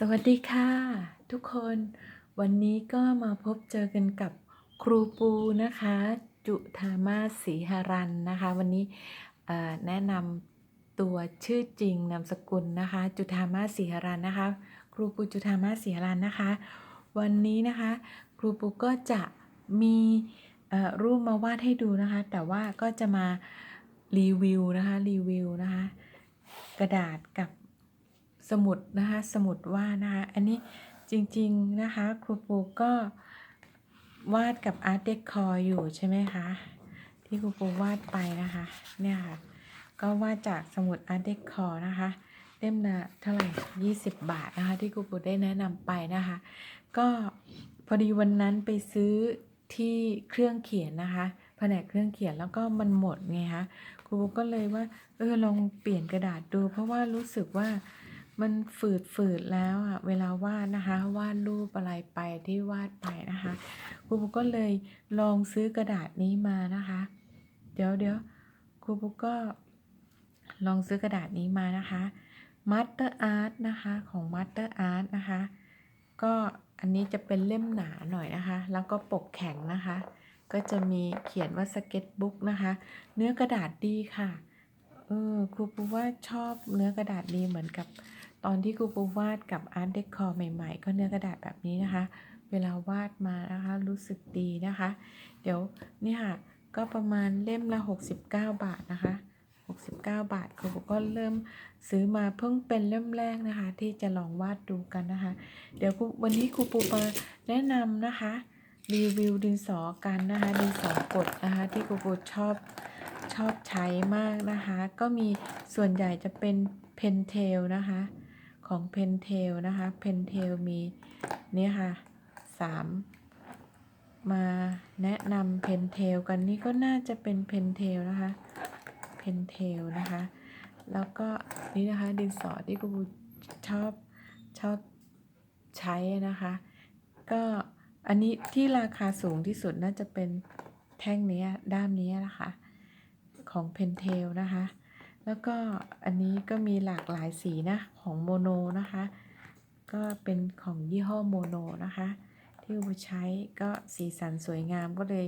สวัสดีค่ะ ทุกคนวันนี้ก็มาพบเจอกันกับครูปูนะคะ จุธามาศรีหรันนะคะ วันนี้แนะนำตัวชื่อจริงนามสกุลนะคะ จุธามาศรีหรันนะคะ ครูปูจุธามาศรีหรันนะคะ วันนี้นะคะ ครูปูก็จะมีรูปมาวาดให้ดูนะคะ แต่ว่าก็จะมารีวิวนะคะรีวิวนะคะ กระดาษกับ สมุดนะคะสมุดวาดนะคะอันนี้จริงๆนะคะครูปูก็วาดกับอาร์ตเดคอร์อยู่ใช่ไหมคะที่ครูปูวาดไปนะคะเนี่ยค่ะก็วาดจากสมุดอาร์ตเดคอร์นะคะเล่มละเท่าไหร่20บาทนะคะที่ครูปูได้แนะนำไปนะคะ ก็พอดีวันนั้นไปซื้อที่เครื่องเขียนนะคะแผนกเครื่องเขียนแล้วก็มันหมดไงคะครูปูก็เลยว่าเออลองเปลี่ยนกระดาษดู เพราะว่ารู้สึกว่า มันฝืดฝืดแล้วอะเวลาวาดนะคะ วาดรูปอะไรไปที่วาดไปนะคะครูปูก็เลยลองซื้อกระดาษนี้มานะคะ เดี๋ยวเดี๋ยวครูปูก็ลองซื้อกระดาษนี้มานะคะ Master Art นะคะของ Master Art นะคะก็อันนี้จะเป็นเล่มหนาหน่อยนะคะ แล้วก็ปกแข็งนะคะ ก็จะมีเขียนว่าสเก็ตบุ๊กนะคะ เนื้อกระดาษดีค่ะเออครูปูว่าชอบเนื้อกระดาษดีเหมือนกับ ตอนที่ครูปูวาดกับอาร์ตเดคอร์ใหม่ๆ ก็เนื้อกระดาษแบบนี้นะคะ เวลาวาดมานะคะรู้สึกดีนะคะ เดี๋ยวนี่ค่ะก็ประมาณเล่มละ 69 บาทนะคะ 69 บาทครูปูก็เริ่มซื้อมาเพิ่งเป็นเล่มแรกนะคะ ที่จะลองวาดดูกันนะคะ เดี๋ยววันนี้ครูปูมาแนะนำนะคะรีวิวดินสอกันนะคะดินสอกดนะคะที่ครูปูชอบชอบใช้มากนะคะ ก็มีส่วนใหญ่จะเป็นเพนเทลนะคะ ของเพนเทลนะคะเพนเทลมีนี่ค่ะสามมาแนะนำเพนเทลกันนี่ก็น่าจะเป็นเพนเทลนะคะเพนเทลนะคะ แล้วก็นี่นะคะดินสอที่ครูชอบชอบใช้นะคะ ก็อันนี้ที่ราคาสูงที่สุดน่าจะเป็นแท่งนี้ด้ามนี้นะคะ ของเพนเทลนะคะ แล้วก็อันนี้ก็มีหลากหลายสีนะของโมโนนะคะ ก็เป็นของยี่ห้อโมโนนะคะ ที่อุใช้ก็สีสันสวยงามก็เลย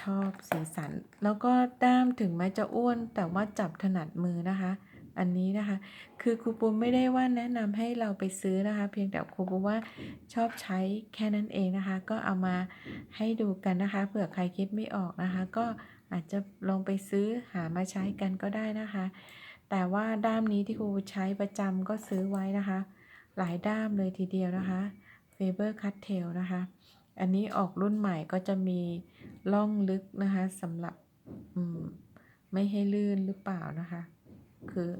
ชอบสีสัน แล้วก็ด้ามถึงแม้จะอ้วน แต่ว่าจับถนัดมือนะคะ อันนี้นะคะ คือครูปูไม่ได้ว่าแนะนำให้เราไปซื้อนะคะ เพียงแต่ครูปูว่าชอบใช้แค่นั้นเองนะคะ ก็เอามาให้ดูกันนะคะเผื่อใครคิดไม่ออกนะคะ ก็ อาจจะลองไปซื้อหามาใช้กันก็ได้นะคะ แต่ว่าด้ามนี้ที่ครูใช้ประจำก็ซื้อไว้นะคะ หลายด้ามเลยทีเดียวนะคะ Faber Castell นะคะ อันนี้ออกรุ่นใหม่ก็จะมีล่องลึกนะคะสำหรับไม่ให้ลื่นหรือเปล่านะคะ คือ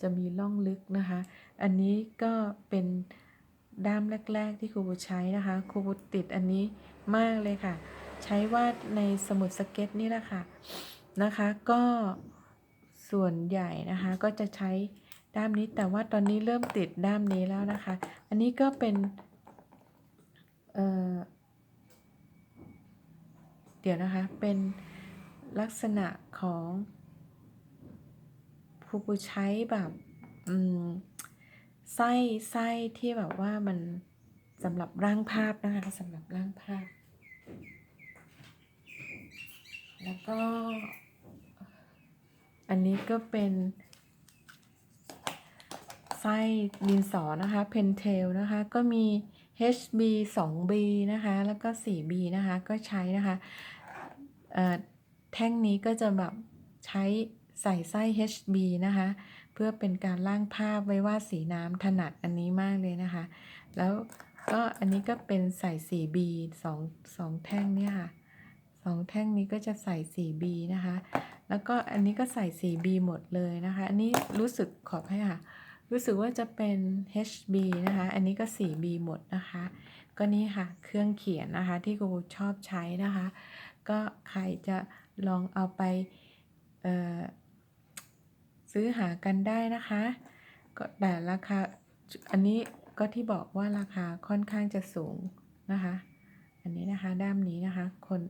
จะมีล่องลึกนะคะ อันนี้ก็เป็นด้ามแรก ๆ ที่ครูใช้นะคะ ครูติดอันนี้มากเลยค่ะ ใช้วาดในสมุดสเก็ตนี่แหละค่ะนะคะก็ส่วนใหญ่นะคะก็จะใช้ด้ามนี้แต่ว่าตอนนี้เริ่มติดด้ามนี้แล้วนะคะ อันนี้ก็เป็นเออเดี๋ยวนะคะเป็นลักษณะของครูปูใช้แบบอืมไส้ไส้ที่แบบว่ามันสำหรับร่างภาพนะคะสำหรับร่างภาพ แล้วก็ อันนี้ก็เป็นไส้ดินสอนะคะเพนเทลนะคะ ก็มี HB 2B นะคะ แล้วก็ 4B นะคะ ก็ใช้นะคะแท่งนี้ก็จะแบบใช้ใส่ไส้ HB นะคะ เพื่อเป็นการล่างภาพไว้ว่าดสีน้ำถนัดอันนี้มากเลยนะคะ แล้วก็อันนี้ก็เป็นใส่ 4B สองสองแท่งเนี่ยค่ะ สองแท่งนี้ก็จะใส่ 4B นะคะ แล้วก็อันนี้ก็ใส่ 4B หมดเลยนะคะ อันนี้รู้สึกขอบให้ค่ะ รู้สึกว่าจะเป็น HB นะคะ อันนี้ก็ 4B หมดนะคะ ก็นี่ค่ะ เครื่องเขียนนะคะที่ครูชอบใช้นะคะ ก็ใครจะลองเอาไปซื้อหากันได้นะคะ ก็แต่ราคา อันนี้ก็ที่บอกว่าราคาค่อนข้างจะสูงนะคะ อันนี้นะคะด้ามนี้นะคะ คน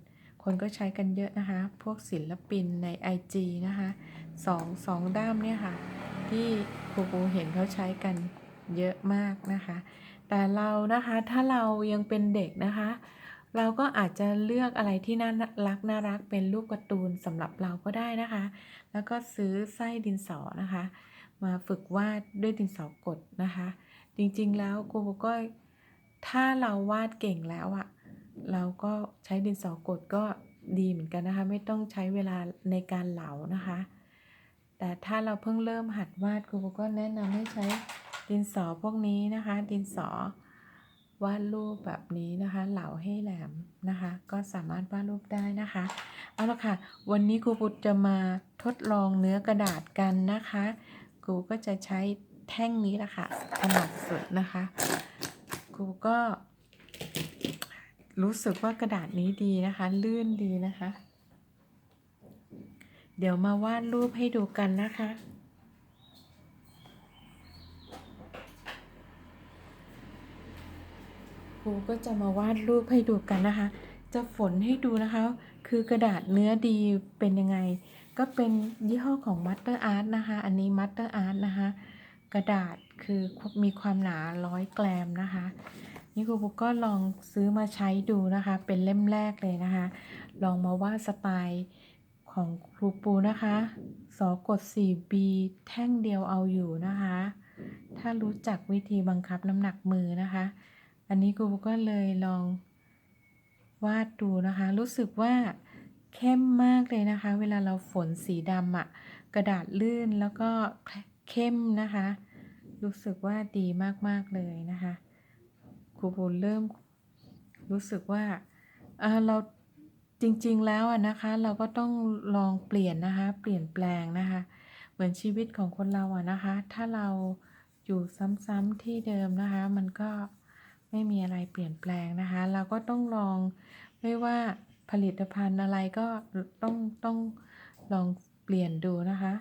คนก็ใช้กันเยอะนะคะ พวกศิลปินใน IG นะคะสองสองด้ามเนี่ยค่ะ ที่ครูปูเห็นเขาใช้กันเยอะมากนะคะ แต่เรานะคะถ้าเรายังเป็นเด็กนะคะ เราก็อาจจะเลือกอะไรที่น่ารักน่ารักเป็นรูปการ์ตูนสำหรับเราก็ได้นะคะ แล้วก็ซื้อไส้ดินสอนะคะ มาฝึกวาดด้วยดินสอกดนะคะ จริงๆแล้วครูก็ถ้าเราวาดเก่งแล้วอะ เราก็ใช้ดินสอกดก็ดีเหมือนกันนะคะ ไม่ต้องใช้เวลาในการเหลานะคะ แต่ถ้าเราเพิ่งเริ่มหัดวาดครูก็แนะนำให้ใช้ดินสอพวกนี้นะคะ ดินสอวาดรูปแบบนี้นะคะ เหลาให้แหลมนะคะ ก็สามารถวาดรูปได้นะคะ เอาละค่ะ วันนี้ครูปุตจะมาทดลองเนื้อกระดาษกันนะคะครูก็จะใช้แท่งนี้แหละค่ะขนาดสุดนะคะครูก็ รู้สึกว่ากระดาษนี้ดีนะคะ ลื่นดีนะคะ เดี๋ยวมาวาดรูปให้ดูกันนะคะครูก็จะมาวาดรูปให้ดูกันนะคะ จะฝนให้ดูนะคะ คือกระดาษเนื้อดีเป็นยังไง ก็เป็นยี่ห้อของ Master Art นะคะ อันนี้ Master Art นะคะ กระดาษคือมีความหนาร้อยแกรมนะคะ นี่ครูปุ๊กก็ลองซื้อมาใช้ดูนะคะ เป็นเล่มแรกเลยนะคะ ลองมาวาดสไตล์ของครูปูนะคะสอกด 4B แท่งเดียวเอาอยู่นะคะ ถ้ารู้จักวิธีบังคับน้ำหนักมือนะคะ อันนี้ครูก็เลยลองวาดดูนะคะ รู้สึกว่าเข้มมากเลยนะคะ เวลาเราฝนสีดำอะ่ะกระดาษลื่นแล้วก็เข้มนะคะ รู้สึกว่าดีมากๆเลยนะคะ ครูปูเริ่มรู้สึกว่าเเราจริงๆแล้วนะคะเราก็ต้องลองเปลี่ยนนะคะ เปลี่ยนแปลงนะคะ เหมือนชีวิตของคนเราอะนะคะ ถ้าเราอยู่ซ้ำๆที่เดิมนะคะ มันก็ไม่มีอะไรเปลี่ยนแปลงนะคะ เราก็ต้องลองไม่ว่าผลิตภัณฑ์อะไรก็ต้องต้องลองเปลี่ยนดูนะคะ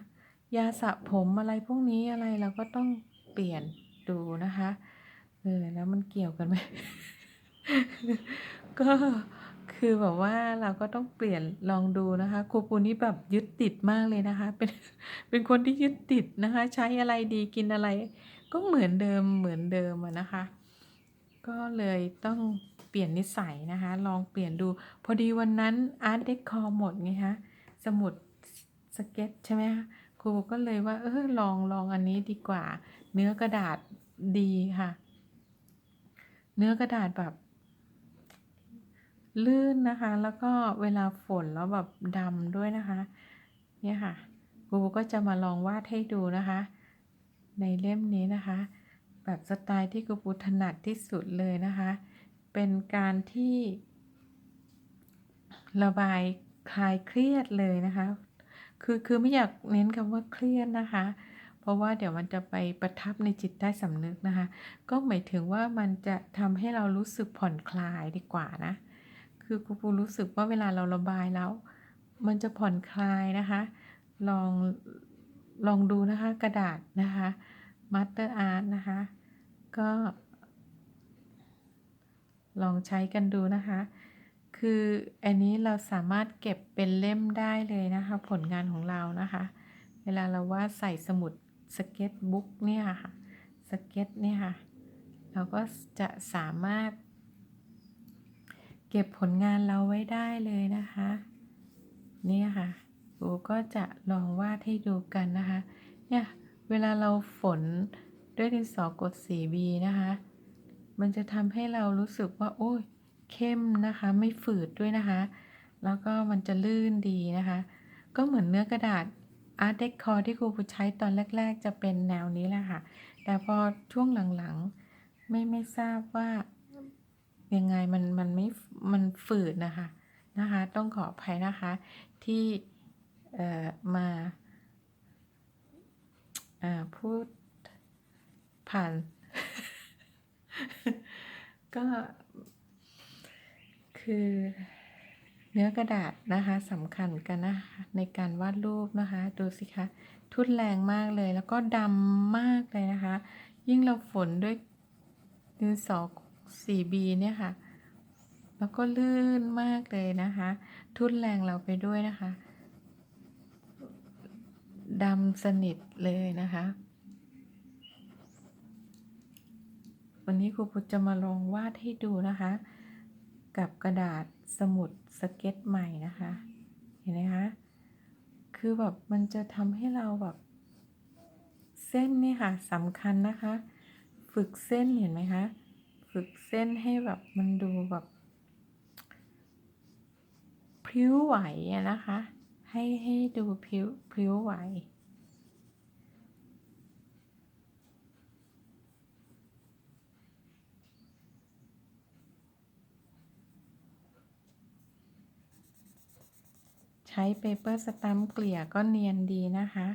ยาสระผมอะไรพวกนี้อะไรเราก็ต้องเปลี่ยนดูนะคะ เออ แล้วมันเกี่ยวกันไหม ก็คือแบบว่าเราก็ต้องเปลี่ยนลองดูนะคะครูปูนี่แบบยึดติดมากเลยนะคะ เป็นเป็นคนที่ยึดติดนะคะ ใช้อะไรดีกินอะไร ก็เหมือนเดิมเหมือนเดิมอะนะคะ ก็เลยต้องเปลี่ยนนิสัยนะคะ ลองเปลี่ยนดู พอดีวันนั้นอาร์ตเดคอหมดไงคะสมุดสเก็ตใช่ไหมคะครูก็เลยว่าเออลองลองอันนี้ดีกว่า เนื้อกระดาษดีค่ะ เนื้อกระดาษแบบ ลื่นนะคะ แล้วก็เวลาฝนแล้วแบบดำด้วยนะคะ เนี่ยค่ะครูก็จะมาลองวาดให้ดูนะคะ ในเล่มนี้นะคะ แบบสไตล์ที่ครูปูถนัดที่สุดเลยนะคะ เป็นการที่ ระบายคลายเครียดเลยนะคะ คือคือไม่อยากเน้นคำว่าเครียดนะคะ ราะว่าเดี๋ยวมันจะไปประทับในจิตใต้สำนึกนะคะ ก็หมายถึงว่ามันจะทำให้เรารู้สึกผ่อนคลายดีกว่านะ คือครูปูรู้สึกว่าเวลาเราระบายแล้ว มันจะผ่อนคลายนะคะ ลองลองดูนะคะกระดาษนะคะมัตเตอร์อาร์ตนะคะ ก็ ลองใช้กันดูนะคะ คืออันนี้เราสามารถเก็บเป็นเล่มได้เลยนะคะ ผลงานของเรานะคะ เวลาเราวาดใส่สมุด สเก็ตบุ๊กเนี่ยค่ะสเก็ตเนี่ยค่ะเราก็จะสามารถ เก็บผลงานเราไว้ได้เลยนะคะเนี่ยค่ะครูก็จะลองวาดให้ดูกันนะคะเนี่ยเวลาเราฝนด้วยดินสอกด 4B นะคะ มันจะทำให้เรารู้สึกว่า โอ้ยเข้มนะคะ ไม่ฝืดด้วยนะคะ แล้วก็มันจะลื่นดีนะคะ ก็เหมือนเนื้อกระดาษ Art Decor ที่ครูปูใช้ตอนแรก ๆ จะเป็นแนวนี้แหละค่ะ แต่พอช่วงหลังๆ ไม่ไม่ทราบว่ายังไงมันมันไม่มันฝืดนะคะนะคะ ต้องขออภัยนะคะที่เอ่อมาพูดผ่าน ก็คือ เนื้อกระดาษนะคะสำคัญกันนะคะในการวาดรูปนะคะ ดูสิคะทุนแรงมากเลยแล้วก็ดำมากเลยนะคะ ยิ่งเราฝนด้วยดินสอ 4B เนี่ยค่ะ แล้วก็ลื่นมากเลยนะคะ ทุนแรงเราไปด้วยนะคะดำสนิทเลยนะคะ วันนี้ครูปุจะมาลองวาดให้ดูนะคะ กับกระดาษสมุดสเก็ตใหม่นะคะ เห็นไหมคะ คือแบบมันจะทำให้เราแบบเส้นนี่ค่ะสำคัญนะคะ ฝึกเส้นเห็นไหมคะ ฝึกเส้นให้แบบมันดูแบบพริ้วไหวนะคะ ให้ให้ดูพริ้วพริ้วไหว ใช้เปเปอร์สตัมป์เกลี่ยก็เนียนดีนะคะ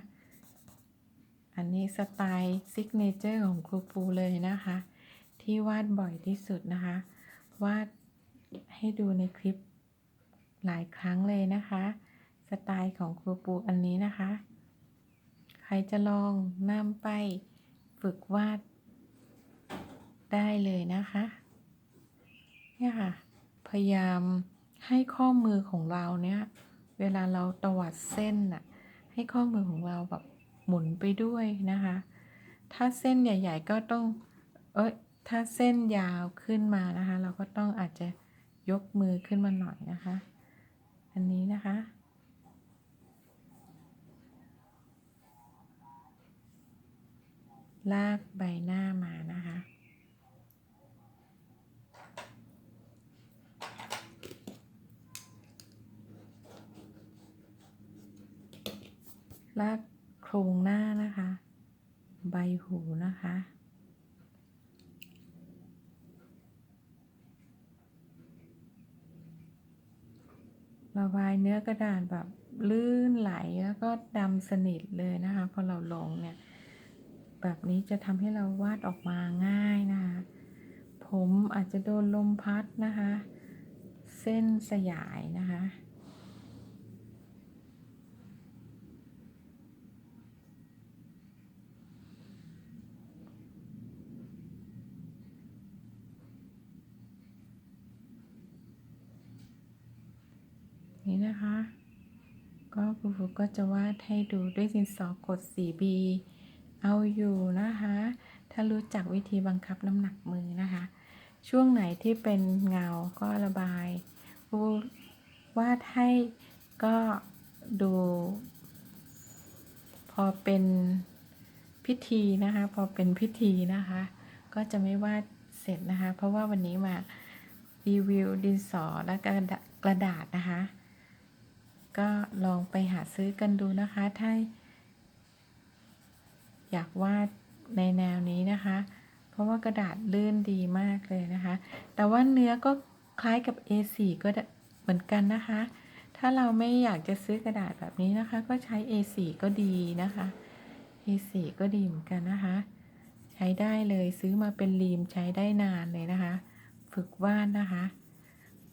อันนี้สไตล์ซิกเนเจอร์ของครูปูเลยนะคะ ที่วาดบ่อยที่สุดนะคะ วาดให้ดูในคลิปหลายครั้งเลยนะคะ สไตล์ของครูปูอันนี้นะคะ ใครจะลองนำไปฝึกวาดได้เลยนะคะเนี่ยค่ะ พยายามให้ข้อมือของเราเนี่ย เวลาเราตวัดเส้นน่ะให้ข้อมือของเราแบบหมุนไปด้วยนะคะ ถ้าเส้นใหญ่ ๆ ก็ต้องเอ้ยถ้าเส้นยาวขึ้นมานะคะ เราก็ต้องอาจจะยกมือขึ้นมาหน่อยนะคะ อันนี้นะคะ ลากใบหน้ามานะคะ ลากโครงหน้านะคะ ใบหูนะคะ ระบายเนื้อกระดาษแบบลื่นไหลแล้วก็ดำสนิทเลยนะคะพอเราลงเนี่ยแบบนี้จะทำให้เราวาดออกมาง่ายนะคะ ผมอาจจะโดนลมพัดนะคะ เส้นสยายนะคะ นะคะ ก็ครูฟุกก็จะวาดให้ดูด้วยดินสอกด 4B เอาอยู่นะคะ ถ้ารู้จักวิธีบังคับน้ำหนักมือนะคะ ช่วงไหนที่เป็นเงาก็ระบายครูวาดให้ก็ดู พอเป็นพิธีนะคะ พอเป็นพิธีนะคะ ก็จะไม่วาดเสร็จนะคะ เพราะว่าวันนี้มารีวิวดินสอและกระดาษนะคะ ก็ลองไปหาซื้อกันดูนะคะ ถ้า อยากวาดในแนวนี้นะคะ เพราะว่ากระดาษลื่นดีมากเลยนะคะ แต่ว่าเนื้อก็คล้ายกับ A4 ก็เหมือนกันนะคะ ถ้าเราไม่อยากจะซื้อกระดาษแบบนี้นะคะ ก็ใช้ A4 ก็ดีนะคะ A4 ก็ดีเหมือนกันนะคะ ใช้ได้เลยซื้อมาเป็นรีมใช้ได้นานเลยนะคะ ฝึกวาดนะคะ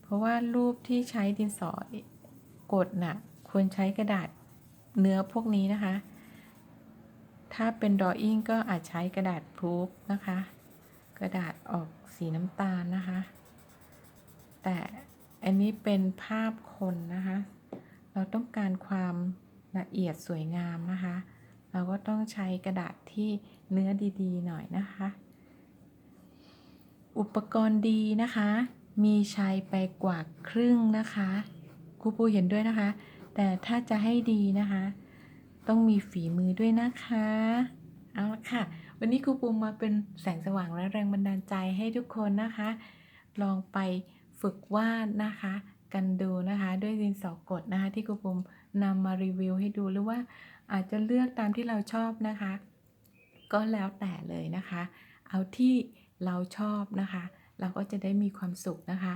เพราะว่ารูปที่ใช้ดินสอ กดน่ะควรใช้กระดาษเนื้อพวกนี้นะคะ ถ้าเป็นดออิ่งก็อาจใช้กระดาษพรูฟนะคะ กระดาษออกสีน้ำตาลนะคะ แต่อันนี้เป็นภาพคนนะคะ เราต้องการความละเอียดสวยงามนะคะ เราก็ต้องใช้กระดาษที่เนื้อดีๆ หน่อยนะคะ อุปกรณ์ดีนะคะ มีใช้ไปกว่าครึ่งนะคะ ครูปูเห็นด้วยนะคะ แต่ถ้าจะให้ดีนะคะ ต้องมีฝีมือด้วยนะคะ เอาละค่ะ วันนี้ครูปูมาเป็นแสงสว่างและแรงบันดาลใจให้ทุกคนนะคะ ลองไปฝึกวาดนะคะ กันดูนะคะ ด้วยดินสอกดนะคะ ที่ครูปูนำมารีวิวให้ดูหรือว่าอาจจะเลือกตามที่เราชอบนะคะ ก็แล้วแต่เลยนะคะ เอาที่เราชอบนะคะ เราก็จะได้มีความสุขนะคะ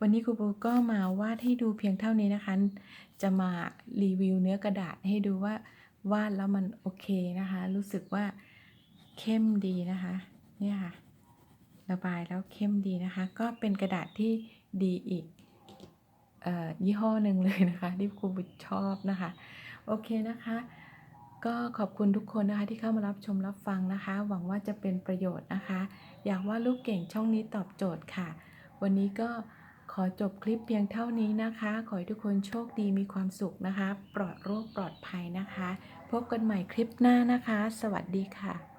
วันนี้ครูปูก็มาวาดให้ดูเพียงเท่านี้นะคะ จะมารีวิวเนื้อกระดาษให้ดูว่าวาดแล้วมันโอเคนะคะ รู้สึกว่าเข้มดีนะคะเนี่ยค่ะระบายแล้วเข้มดีนะคะ ก็เป็นกระดาษที่ดีอีกออยี่ห้อหนึ่งเลยนะคะที่ครูบุชอบนะคะ โอเคนะคะ ก็ขอบคุณทุกคนนะคะที่เข้ามารับชมรับฟังนะคะ หวังว่าจะเป็นประโยชน์นะคะ อยากว่าลูกเก่งช่องนี้ตอบโจทย์ค่ะ วันนี้ก็ขอจบคลิปเพียงเท่านี้นะคะ ขอให้ทุกคนโชคดีมีความสุขนะคะ ปลอดโรคปลอดภัยนะคะ พบกันใหม่คลิปหน้านะคะ สวัสดีค่ะ